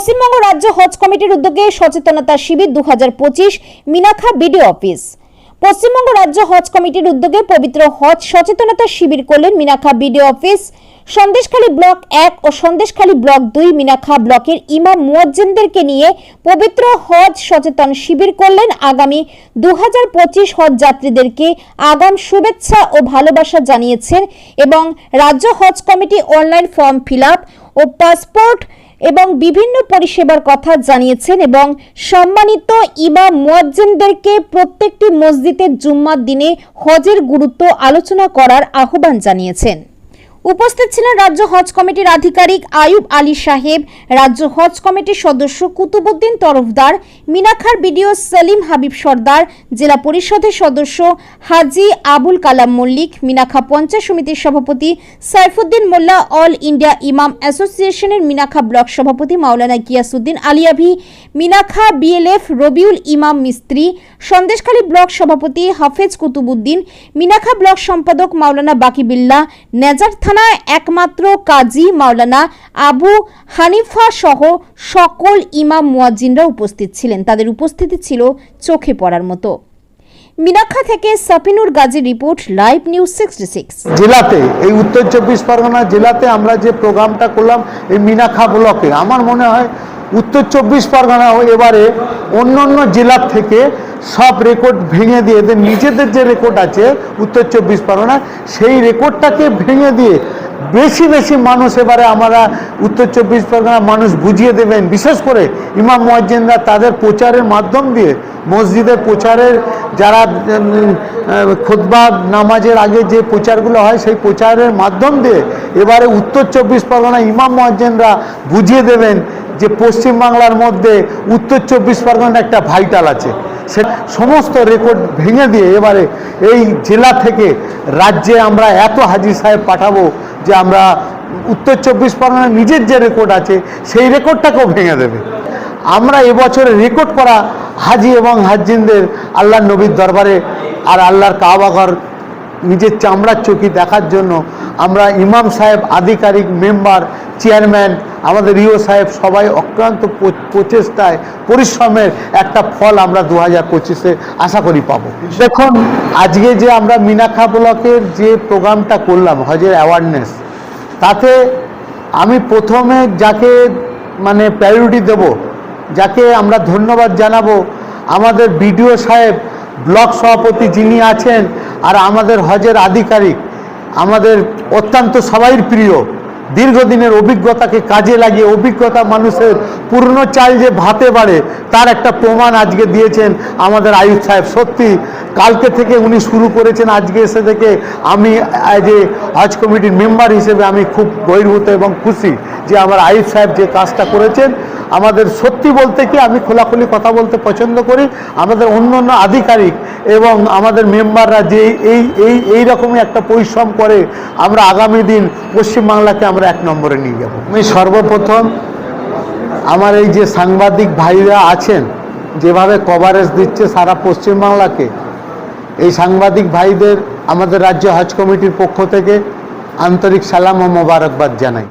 পশ্চিমবঙ্গ রাজ্য হজ কমিটির উদ্যোগে সচেতনতা শিবির দু হাজার পঁচিশ, মিনাখা বিডিও অফিস। পশ্চিমবঙ্গ রাজ্য হজ কমিটির উদ্যোগে পবিত্র হজ সচেতনতা শিবির করলেন Minakha BDO office. Sandeshkhali block এক ও সন্দেশখালী ব্লক দুই মিনাখা ব্লকের ইমাম মুয়াজ্জিনদেরকে নিয়ে পবিত্র হজ সচেতন শিবির করলেন আগামী দু হাজার পঁচিশ হজ যাত্রীদেরকে আগাম শুভেচ্ছা ও ভালোবাসা জানিয়েছেন এবং রাজ্য Haj committee online form fill ও পাসপোর্ট এবং বিভিন্ন পরিষেবার কথা জানিয়েছেন এবং সম্মানিত ইমাম মুয়াজ্জিনদেরকে প্রত্যেকটি মসজিদের জুম্মার দিনে হজের গুরুত্ব আলোচনা করার আহ্বান জানিয়েছেন। উপস্থিত ছিলেন রাজ্য হজ কমিটির আধিকারিক আয়ুব আলী সাহেব, রাজ্য হজ কমিটির সদস্য কুতুবুদ্দিন তরফদার মিনাখার বিডিও সেলিম হাবিব সর্দার, জেলা পরিষদের সদস্য হাজি আবুল কালাম মল্লিক মিনাখা পঞ্চায়েত সমিতির সভাপতি সাইফুদ্দিন মোল্লা, অল ইন্ডিয়া ইমাম অ্যাসোসিয়েশনের মিনাখা ব্লক সভাপতি মাওলানা গিয়াসুদ্দিন আলিয়াভি মিনাখা বিএলএফ রবিউল ইমাম মিস্ত্রি, সন্দেশখালী ব্লক সভাপতি হাফেজ কুতুবুদ্দিন মিনাখা ব্লক সম্পাদক মাওলানা বাকিবিল্লা, নেজার থানায় একমাত্র কাজী মাওলানা আবু হানিফা সহ সকল ইমাম মুয়াজ্জিনরা উপস্থিত ছিলেন। তাদের উপস্থিতি ছিল চোখে পড়ার মতো। মিনাক্ষা থেকে Sapinur Gazi report, live news sixty six. জেলাতে, এই উত্তর চব্বিশ পরগনা জেলাতে আমরা যে প্রোগ্রামটা করলাম, এই মিনাখা ব্লকে, আমার মনে হয় উত্তর চব্বিশ পরগনা এবারে অন্য অন্য জেলার থেকে সব রেকর্ড ভেঙে দিয়ে, এদের নিজেদের যে রেকর্ড আছে উত্তর চব্বিশ পরগনা, সেই রেকর্ডটাকে ভেঙে দিয়ে বেশি বেশি মানুষ এবারে আমরা উত্তর চব্বিশ পরগনা মানুষ বুঝিয়ে দেবেন। বিশেষ করে ইমাম মুয়াজ্জিনরা তাদের প্রচারের মাধ্যম দিয়ে, মসজিদের প্রচারের যারা খোদবা নামাজের আগে যে প্রচারগুলো হয়, সেই প্রচারের মাধ্যম দিয়ে এবারে উত্তর চব্বিশ পরগনা ইমাম মুয়াজ্জিনরা বুঝিয়ে দেবেন যে পশ্চিমবাংলার মধ্যে উত্তর চব্বিশ পরগনার একটা ভাইটাল আছে। সে সমস্ত রেকর্ড ভেঙে দিয়ে এবারে এই জেলা থেকে রাজ্যে আমরা এত হাজি সাহেব পাঠাবো যে আমরা উত্তর চব্বিশ পরগনার নিজের যে রেকর্ড আছে, সেই রেকর্ডটাকেও ভেঙে দেবে। আমরা এবছরে রেকর্ড করা হাজি এবং হাজিনদের আল্লাহর নবীর দরবারে আর আল্লাহর কাবাঘর নিজের চামড়ার চোখে দেখার জন্য আমরা ইমাম সাহেব আধিকারিক, মেম্বার, চেয়ারম্যান, আমাদের ইও সাহেব সবাই অক্লান্ত প্রচেষ্টায়, পরিশ্রমের একটা ফল আমরা দু হাজার পঁচিশে আশা করি পাবো। দেখুন, আজকে যে আমরা মিনাখা ব্লকের যে প্রোগ্রামটা করলাম, হজের অ্যাওয়ারনেস তাতে আমি প্রথমে যাকে মানে প্রায়োরিটি দেব, যাকে আমরা ধন্যবাদ জানাব, আমাদের বিডিও সাহেব, ব্লক সভাপতি যিনি আছেন, আর আমাদের হজের আধিকারিক আমাদের অত্যন্ত সবাইর প্রিয়, দীর্ঘদিনের অভিজ্ঞতাকে কাজে লাগিয়ে অভিজ্ঞতা মানুষের পূর্ণ চাল যে ভাতে বাড়ে, তার একটা প্রমাণ আজকে দিয়েছেন আমাদের আয়ুব সাহেব। সত্যি, কালকে থেকে উনি শুরু করেছেন, আজকে এসে থেকে আমি অ্যাজ এ হজ কমিটির মেম্বার হিসেবে আমি খুব বহির্ভূত এবং খুশি যে আমার আয়ুব সাহেব যে কাজটা করেছেন আমাদের সত্যি বলতে কি, আমি খোলাখুলি কথা বলতে পছন্দ করি। আমাদের অন্য অন্য আধিকারিক এবং আমাদের মেম্বাররা যে এই এই এই রকমই একটা পরিশ্রম করে আমরা আগামী দিন পশ্চিমবাংলাকে আমরা এক নম্বরে নিয়ে যাব। আমি সর্বপ্রথম আমার এই যে সাংবাদিক ভাইরা আছেন, যেভাবে কভারেজ দিচ্ছে সারা পশ্চিমবাংলাকে, এই সাংবাদিক ভাইদের আমাদের রাজ্য হজ কমিটির পক্ষ থেকে আন্তরিক সালাম ও মোবারকবাদ জানাই।